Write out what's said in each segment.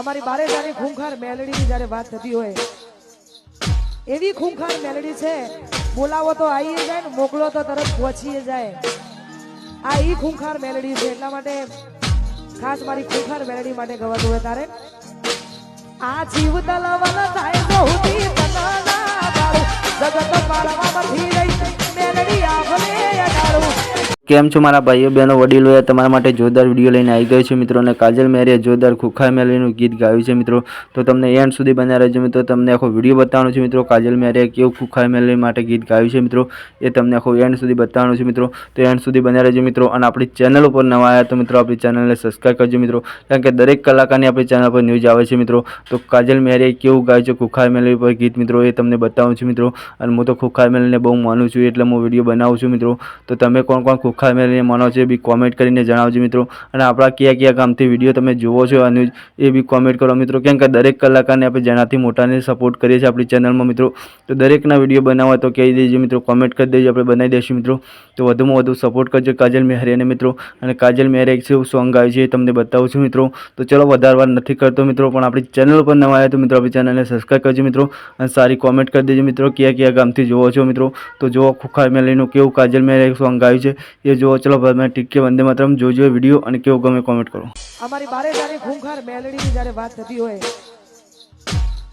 અમારી બારે જાની ખૂંખાર મેલડીની જ્યારે વાત થતી હોય, એવી ખૂંખાર મેલડી છે, બોલાવો તો આવીએ જાય ને મોકલો તો તરત પહોંચીએ જાય. આ ઈ ખૂંખાર મેલડી છે, એટલા માટે ખાસ મારી ખૂંખાર મેલડી માટે ગવાતું હોય તારે. આ જીવ તલવલ થાય કેમ છો મારા ભાઈઓ, બહેનો વડીલોએ તમારા માટે જોરદાર વીડિયો લઈને આવી ગયો છે મિત્રો. અને કાજલ મેરીએ જોરદાર ખુખા મેલીનું ગીત ગાયું છે મિત્રો. તો તમને એન્ડ સુધી બન્યા રહેજો મિત્રો. તમને આખો વીડિયો બતાવવાનો છે મિત્રો. કાજલ મેરીએ કેવું ખુખા મેલી માટે ગીત ગાયું છે મિત્રો. એ તમને આખો એન્ડ સુધી બતાવવાનું છે મિત્રો. તો એન્ડ સુધી બન્યા રહેજો મિત્રો. અને આપણી ચેનલ ઉપર નવા આવ્યા તો મિત્રો આપણી ચેનલને સબસ્ક્રાઈબ કરજો મિત્રો. કારણ કે દરેક કલાકારની આપણી ચેનલ પર ન્યૂઝ આવે છે મિત્રો. તો કાજલ મેરીએ કેવું ગાયું છે ખુખા મેલી પર ગીત મિત્રો એ તમને બતાવું છું મિત્રો. અને હું તો ખુખા મેલીને બહુ માનું છું. એટલે હું વીડિયો બનાવું છું મિત્રો. તો તમે કોણ કોણ ખુખાર મેળવીને માનો છો એ બી કોમેન્ટ કરીને જણાવજો મિત્રો. અને આપણા કયા કયા ગામથી વીડિયો તમે જુઓ છો અને એ બી કોમેન્ટ કરો મિત્રો. કેમ કે દરેક કલાકારને આપણે જેનાથી મોટાને સપોર્ટ કરીએ છીએ આપણી ચેનલમાં મિત્રો. તો દરેકના વીડિયો બનાવવા તો કહી દેજો મિત્રો કોમેન્ટ કરી દેજો, આપણે બનાવી દઈશું મિત્રો. તો વધુમાં વધુ સપોર્ટ કરજો કાજલ મેહરિયાને મિત્રો. અને કાજલ મેહરિયા એક છે સોંગ આવ્યું છે એ તમને બતાવું છું મિત્રો. તો ચલો વધારે વાર નથી કરતો મિત્રો, પણ આપણી ચેનલ પર નવા આવ્યા તો મિત્રો આપણી ચેનલને સબસ્ક્રાઈબ કરજો મિત્રો. અને સારી કોમેન્ટ કરી દેજો મિત્રો, કયા કયા ગામથી જોવો છો મિત્રો. તો જુઓ ખુખાર મેલીનું કેવું કાજલ એક સોંગ ગાયું છે. એ જો ચલો મેં ટીકે વંદે માતરમ જોજો વીડિયો અને કેવું ગમે કોમેન્ટ કરો અમારી બારે જ્યારે ખૂંખાર મેલડીની જ્યારે વાત થતી હોય,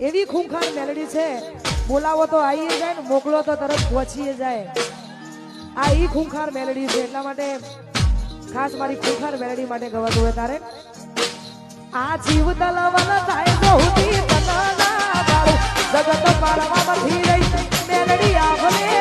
એવી ખૂંખાર મેલડી છે, બોલાવો તો આવીએ જાય ને, મોકલો તો તરત પહોંચીએ જાય. આ ઈ ખૂંખાર મેલડી છે, એટલા માટે ખાસ મારી ખૂંખાર મેલડી માટે ગવાતું હોય તારે. આ જીવ તલવલ થાય તો હુતી બાળું જગત પારવામાંથી રહી, મેલડી આભલે